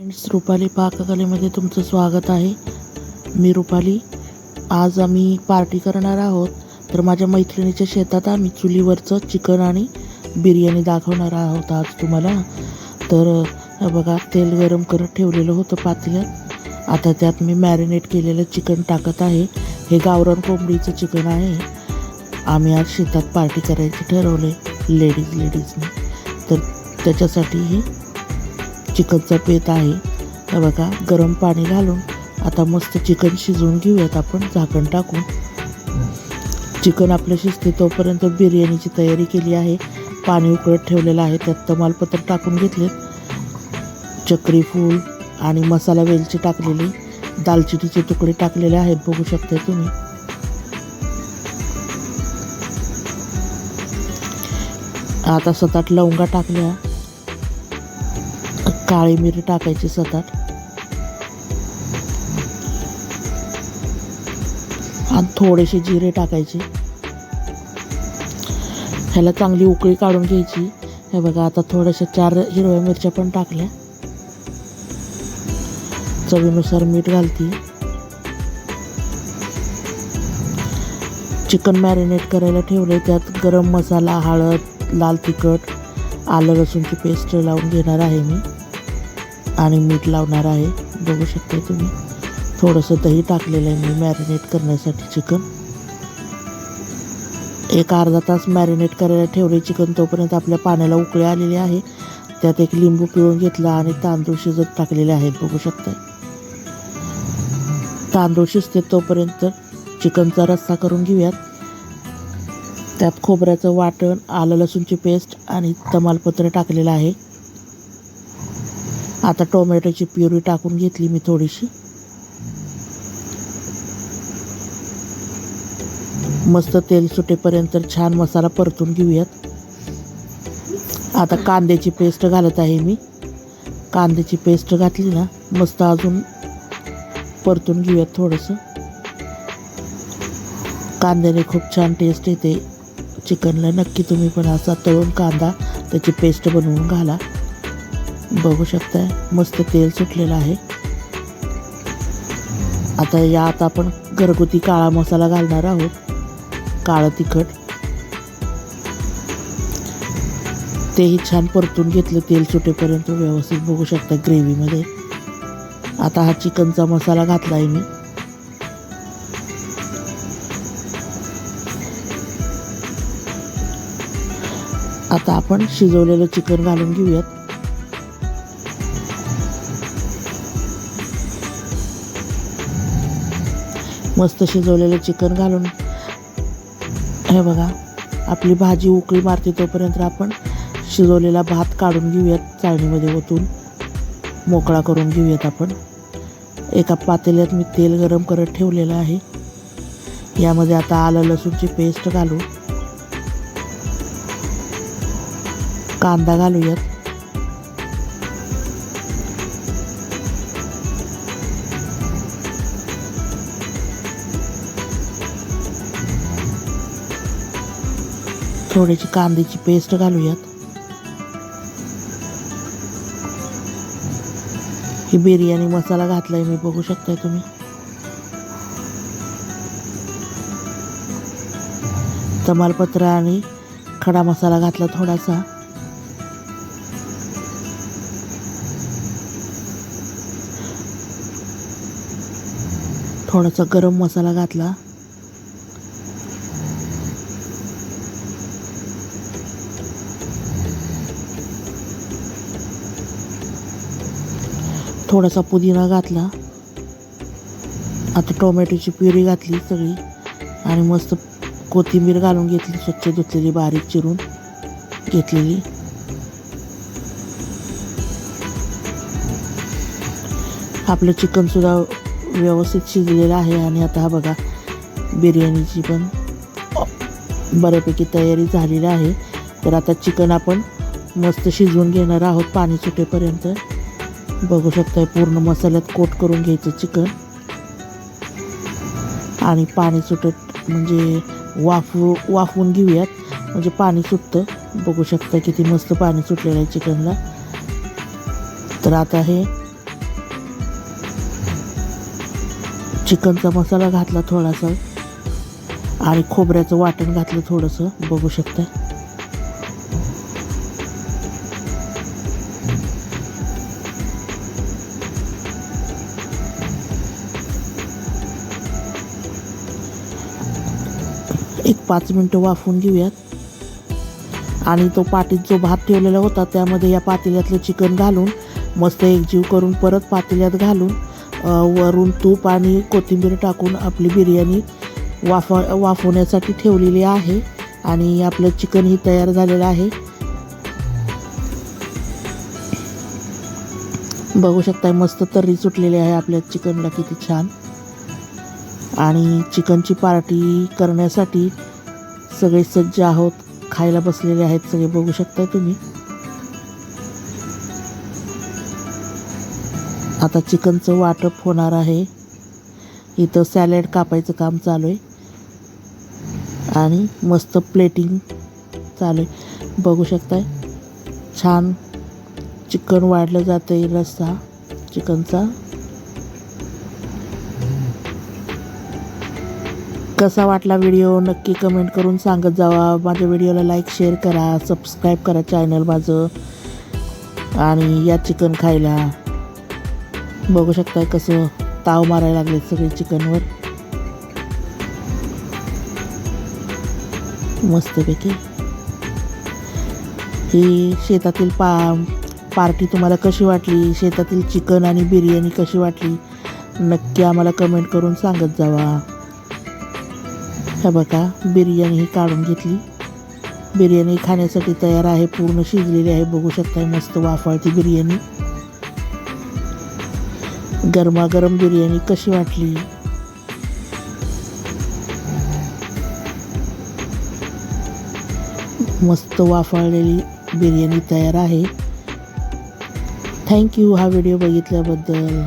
Friends Rupali पाककलेमध्ये तुमचं स्वागत आहे. मी रुपाली. आज आम्ही पार्टी करणार आहोत. तर माझ्या मैत्रिणीच्या शेतात आम्ही चुलीवरचं चिकन आणि बिर्याणी दाखवणार आहोत आज तुम्हाला. तर बघा तेल गरम करत ठेवलेलं होतं पातेल्यात आता त्यात मी मॅरिनेट केलेलं चिकन टाकत आहे. हे गावरान कोंबडीचं चिकन आहे. आम्ही आज शेतात पार्टी करायचं ठरवले लेडीज लेडीजने तर त्याच्यासाठी हे चिकनचा पेत आहे. तर बघा गरम पाणी घालून आता मस्त चिकन शिजवून घेऊयात आपण झाकण टाकून. चिकन आपलं शिजते तोपर्यंत बिर्याणीची तयारी केली आहे. पाणी उकळत ठेवलेलं आहे त्यात तमालपत्र टाकून घेतलेत. चक्री फूल आणि मसाला वेलची टाकलेली दालचिनीचे तुकडे टाकलेले आहेत बघू शकता तुम्ही. आता सताट लवंगा टाकल्या. काळी मिरी टाकायची सतत आणि थोडेसे जिरे टाकायचे. ह्याला चांगली उकळी काढून घ्यायची. हे बघा आता थोड्याशा चार हिरव्या मिरच्या पण टाकल्या. चवीनुसार मीठ घालते. चिकन मॅरिनेट करायला ठेवले त्यात गरम मसाला हळद लाल तिखट आलं लसूणची पेस्ट लावून घेणार आहे मी. आणि मीठ लावणार आहे. बघू शकता तुम्ही. थोडंसं दही टाकलेलं आहे मी मॅरिनेट करण्यासाठी चिकन एक अर्धा तास मॅरिनेट करायला ठेवले चिकन तोपर्यंत आपल्या पाण्याला उकळी आलेली आहे. त्यात एक लिंबू पिळून घेतला आणि तांदूळ शिजत टाकलेले आहेत. बघू शकता तांदूळ शिजते तोपर्यंत चिकनचा रस्सा करून घेऊयात. त्यात खोबऱ्याचं वाटण आलं लसूणची पेस्ट आणि तमालपत्र टाकलेलं आहे. आता टोमॅटोची प्युरी टाकून घेतली मी थोडीशी. मस्त तेल सुटेपर्यंत छान मसाला परतून घेऊयात. आता कांद्याची पेस्ट घालत आहे मी. कांद्याची पेस्ट घातली ना मस्त अजून परतून घेऊयात थोडंसं. कांद्याने खूप छान टेस्ट येते. चिकनला नक्की तुम्ही पण असा तळून कांदा त्याची पेस्ट बनवून घाला. बघू शकताय. मस्त तेल सुटलेलं आहे. आता या आता आपण घरगुती काळा मसाला घालणार आहोत. काळं तिखट. तेही छान परतून घेतलं तेल सुटेपर्यंत व्यवस्थित बघू शकता ग्रेव्हीमध्ये. आता हा चिकनचा मसाला घातला आहे मी. आता आपण शिजवलेलं चिकन घालून घेऊयात. मस्त शिजवलेलं चिकन घालून. हे बघा आपली भाजी उकळी मारते तोपर्यंत आपण शिजवलेला भात काढून घेऊयात चाळणीमध्ये ओतून. मोकळा करून घेऊयात आपण. एका पातेल्यात मी तेल गरम करत ठेवलेलं आहे. यामध्ये आता आलं लसूणची पेस्ट घालू कांदा घालूयात. थोडीशी कांद्याची पेस्ट घालूयात. ही बिर्याणी मसाला घातलाय मी बघू शकताय तुम्ही. तमालपत्र आणि खडा मसाला घातला थोडासा. थोडासा गरम मसाला घातला. थोडासा पुदिना घातला. आता टोमॅटोची प्युरी घातली सगळी. आणि मस्त कोथिंबीर घालून घेतली स्वच्छ धुतलेली बारीक चिरून घेतलेली. आपलं चिकनसुद्धा व्यवस्थित शिजलेलं आहे आणि आता हा बघा बिर्याणीची पण बऱ्यापैकी तयारी झालेली आहे. तर आता चिकन आपण मस्त शिजवून घेणार आहोत पाणी सुटेपर्यंत. बघू शकताय पूर्ण मसाल्यात कोट करून घ्यायचं चिकन. आणि पाणी सुटत म्हणजे वाफू वाफवून घेऊयात. म्हणजे पाणी सुटतं. बघू शकता किती मस्त पाणी सुटलेलं आहे चिकनला. तर आता हे चिकनचा मसाला घातला थोडासा. आणि खोबऱ्याचं वाटण घातलं थोडंसं. बघू शकता एक पाच मिनटं वाफवून घेऊयात. आणि तो पाटीत जो भात ठेवलेला होता त्यामध्ये या पातेल्यातलं चिकन घालून मस्त एकजीव करून परत पातेल्यात घालून वरून तूप आणि कोथिंबीर टाकून आपली बिर्याणी वाफा वाफवण्यासाठी ठेवलेली आहे. आणि आपलं चिकनही तयार झालेलं आहे. बघू शकताय मस्त तर्री सुटलेली आहे आपल्या चिकनला किती छान. आणि चिकनची पार्टी करण्यासाठी सगळे सज्ज आहोत. खायला बसलेले आहेत सगळे बघू शकता तुम्ही. आता चिकनचं वाटप होणार आहे. इथं सॅलड कापायचं काम चालू आहे. आणि मस्त प्लेटिंग चालू आहे. बघू शकताय. छान चिकन वाढलं जातं आहे रस्सा चिकनचा. कसा वाटला व्हिडिओ नक्की कमेंट करून सांगत जावा. माझ्या व्हिडिओला लाईक शेअर करा. सबस्क्राईब करा चॅनल माझं. आणि या चिकन खायला. बघू शकताय कसं ताव मारायला लागले सगळे चिकनवर मस्तपैकी. ही शेतातील पा पार्टी तुम्हाला कशी वाटली? शेतातील चिकन आणि बिर्याणी कशी वाटली? नक्की आम्हाला कमेंट करून सांगत जावा. हे बघा बिर्याणी ही काढून घेतली. बिर्याणी खाण्यासाठी तयार आहे पूर्ण शिजलेली आहे. बघू शकताय मस्त वाफाळती बिर्याणी. गरमागरम बिर्याणी कशी वाटली? मस्त वाफाळलेली बिर्याणी तयार आहे. थँक्यू हा व्हिडिओ बघितल्याबद्दल.